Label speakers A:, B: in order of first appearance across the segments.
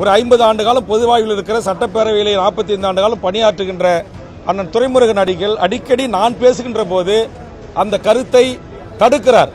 A: ஒரு ஐம்பது ஆண்டு காலம் பொதுவாயில் இருக்கிற சட்டப்பேரவையில் நாற்பத்தி ஐந்து ஆண்டு காலம் பணியாற்றுகின்ற அண்ணன் துறைமுருகன் அடிகள் அடிக்கடி நான் பேசுகின்ற போது அந்த கருத்தை தடுக்கிறார்.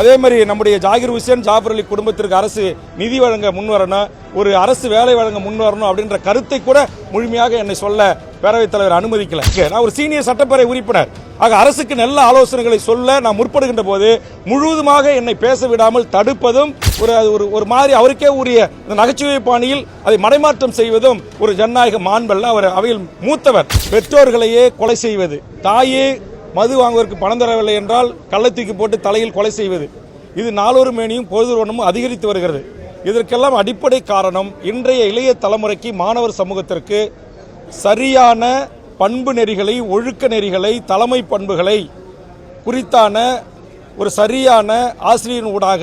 A: அதே மாதிரி நம்முடைய ஜாகிர் ஹுசேன் ஜாஃபர் அலி குடும்பத்திற்கு அரசு நிதி வழங்க முன்வரணும் ஒரு அரசு வேலை வழங்க முன்வரணும் அப்படின்ற கருத்தை கூட முழுமையாக என்னை சொல்ல பேரவைத் தலைவர் அனுமதிக்கல. நான் ஒரு சீனியர் சட்டப்பேரவை உறுப்பினர். ஆக அரசுக்கு நல்ல ஆலோசனைகளை சொல்ல நான் முற்படுகின்ற போது முழுவதுமாக என்னை பேச விடாமல் தடுப்பதும் ஒரு அது ஒரு ஒரு மாதிரி அவருக்கே உரிய இந்த நகைச்சுவை பாணியில் அதை மடைமாற்றம் செய்வதும் ஒரு ஜனநாயக மாண்பல்ல. அவர் அவையில் மூத்தவர். பெற்றோர்களையே கொலை செய்வது. தாயே மது வாங்குவதற்கு பணம் தரவில்லை என்றால் கள்ளத்தூக்கி போட்டு தலையில் கொலை செய்வது. இது நாளொரு மேனியும் பொழுதுவனமும் அதிகரித்து வருகிறது. இதற்கெல்லாம் அடிப்படை காரணம் இன்றைய இளைய தலைமுறைக்கு மாணவர் சமூகத்திற்கு சரியான பண்பு நெறிகளை ஒழுக்க நெறிகளை தலைமை பண்புகளை குறித்தான ஒரு சரியான ஆசிரியரின் ஊடாக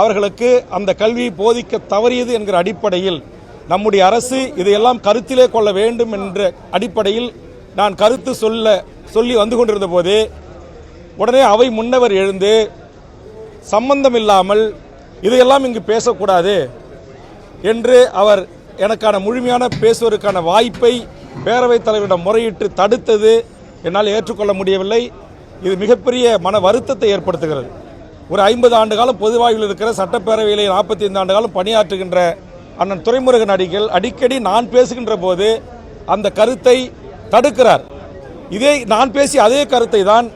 A: அவர்களுக்கு அந்த கல்வியை போதிக்க தவறியது என்கிற அடிப்படையில் நம்முடைய அரசு இதையெல்லாம் கருத்திலே கொள்ள வேண்டும் என்ற அடிப்படையில் நான் கருத்து சொல்ல சொல்லி வந்து கொண்டிருந்த போது உடனே அவை முன்னவர் எழுந்து சம்பந்தம் இல்லாமல் இதையெல்லாம் இங்கு பேசக்கூடாது என்று அவர் எனக்கான முழுமையான பேசுவதற்கான வாய்ப்பை பேரவைத் தலைவரிடம் முறையிட்டு தடுத்தது என்னால் ஏற்றுக்கொள்ள முடியவில்லை. இது மிகப்பெரிய மன வருத்தத்தை ஏற்படுத்துகிறது. ஒரு ஐம்பது ஆண்டு காலம் பொதுவாயில் இருக்கிற சட்டப்பேரவையிலே நாற்பத்தி ஐந்து ஆண்டு காலம் பணியாற்றுகின்ற அண்ணன் துறைமுருகன் அடிகள் அடிக்கடி நான் பேசுகின்ற போது அந்த கருத்தை தடுக்கிறார். இதே நான் பேசிய அதே கருத்தை தான்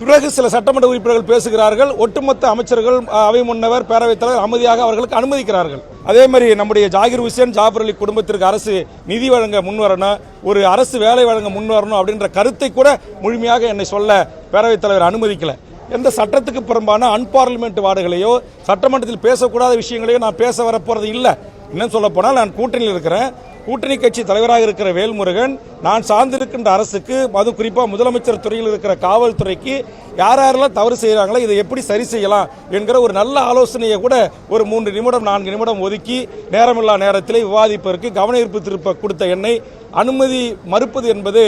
A: பிறகு சில சட்டமன்ற உறுப்பினர்கள் பேசுகிறார்கள். ஒட்டுமொத்த அமைச்சர்கள் அவை முன்னவர் பேரவைத் தலைவர் அமைதியாக அவர்களுக்கு அனுமதிக்கிறார்கள். அதே மாதிரி நம்முடைய ஜாகிர் ஹுசேன் ஜாபர் அலி குடும்பத்திற்கு அரசு நிதி வழங்க முன்வரணும் ஒரு அரசு வேலை வழங்க முன்வரணும் அப்படின்ற கருத்தை கூட முழுமையாக என்னை சொல்ல பேரவைத் தலைவர் அனுமதிக்கலை. எந்த சட்டத்துக்கு புறம்பான அன்பார்லிமெண்ட் வார்டுகளையோ சட்டமன்றத்தில் பேசக்கூடாத விஷயங்களையோ நான் பேச வரப்போறது இல்லை. இன்னும் சொல்ல போனால் நான் கூட்டணியில் இருக்கிறேன். கூட்டணி கட்சி தலைவராக இருக்கிற வேல்முருகன் நான் சார்ந்திருக்கின்ற அரசுக்கு அது குறிப்பாக முதலமைச்சர் துறையில் இருக்கிற காவல்துறைக்கு யார் யாரெல்லாம் தவறு செய்கிறாங்களோ இதை எப்படி சரி செய்யலாம் என்கிற ஒரு நல்ல ஆலோசனையை கூட ஒரு மூன்று நிமிடம் நான்கு நிமிடம் ஒதுக்கி நேரமில்லா நேரத்திலே விவாதிப்பதற்கு கவன ஈர்ப்பு திருப்ப கொடுத்த என்னை அனுமதி மறுப்பது என்பது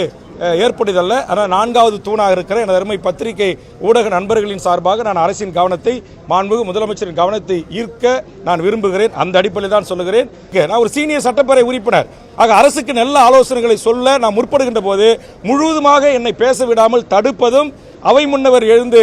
A: ஏற்படுதல்ல ஆனால் நான்காவது தூணாக இருக்கிற எனது அருமை பத்திரிகை ஊடக நண்பர்களின் சார்பாக நான் அரசின் கவனத்தை மாண்புமிகு முதலமைச்சரின் கவனத்தை ஈர்க்க நான் விரும்புகிறேன். அந்த அடிப்படையில் தான் சொல்லுகிறேன். நான் ஒரு சீனியர் சட்டப்பேரவை உறுப்பினர். ஆக அரசுக்கு நல்ல ஆலோசனைகளை சொல்ல நான் முற்படுகின்ற போது முழுவதுமாக என்னை பேச விடாமல் தடுப்பதும் அவை முன்னவர் எழுந்து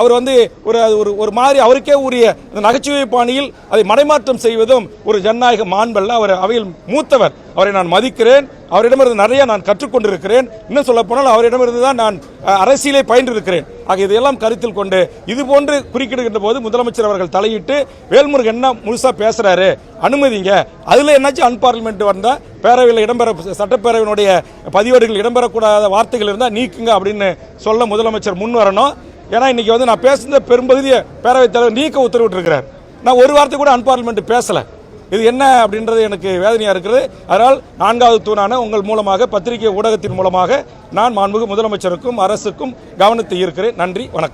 A: அவர் வந்து ஒரு அது ஒரு ஒரு மாதிரி அவருக்கே உரிய அந்த நகைச்சுவை பாணியில் அதை மடைமாற்றம் செய்வதும் ஒரு ஜனநாயக மாண்பல்ல. அவர் அவையில் மூத்தவர். அவரை நான் மதிக்கிறேன். அவரிடமிருந்து நிறைய நான் கற்றுக்கொண்டிருக்கிறேன். இன்னும் சொல்ல போனால் அவரிடமிருந்து தான் நான் அரசியலே அரசியலை பயின்றிருக்கிறேன். ஆக இதையெல்லாம் கருத்தில் கொண்டு இது போன்று குறுக்கிடுகின்ற போது முதலமைச்சர் அவர்கள் தலையிட்டு வேல்முருகன் என்ன முழுசாக பேசுகிறாரு அனுமதிங்க அதில் என்னாச்சும் அன்பார்லிமெண்ட் வந்தால் பேரவையில் இடம்பெற சட்டப்பேரவையினுடைய பதிவேடுகள் இடம்பெறக்கூடாத வார்த்தைகள் இருந்தால் நீக்குங்க அப்படின்னு சொல்ல முதலமைச்சர் முன் வரணும். ஏன்னா இன்னைக்கு வந்து நான் பேசுகிற பெரும்பகுதியை பேரவைத் தலைவர் நீக்க உத்தரவிட்டிருக்கிறார். நான் ஒரு வார்த்தை கூட அன்பார்லிமெண்ட் பேசலை. இது என்ன அப்படின்றது எனக்கு வேதனையா இருக்கிறது அதனால் நான்காவது தூணான உங்கள் மூலமாக பத்திரிகை ஊடகத்தின் மூலமாக நான் மாண்புமிகு முதலமைச்சருக்கும் அரசுக்கும் கவனத்தை ஈர்க்கிறேன். நன்றி வணக்கம்.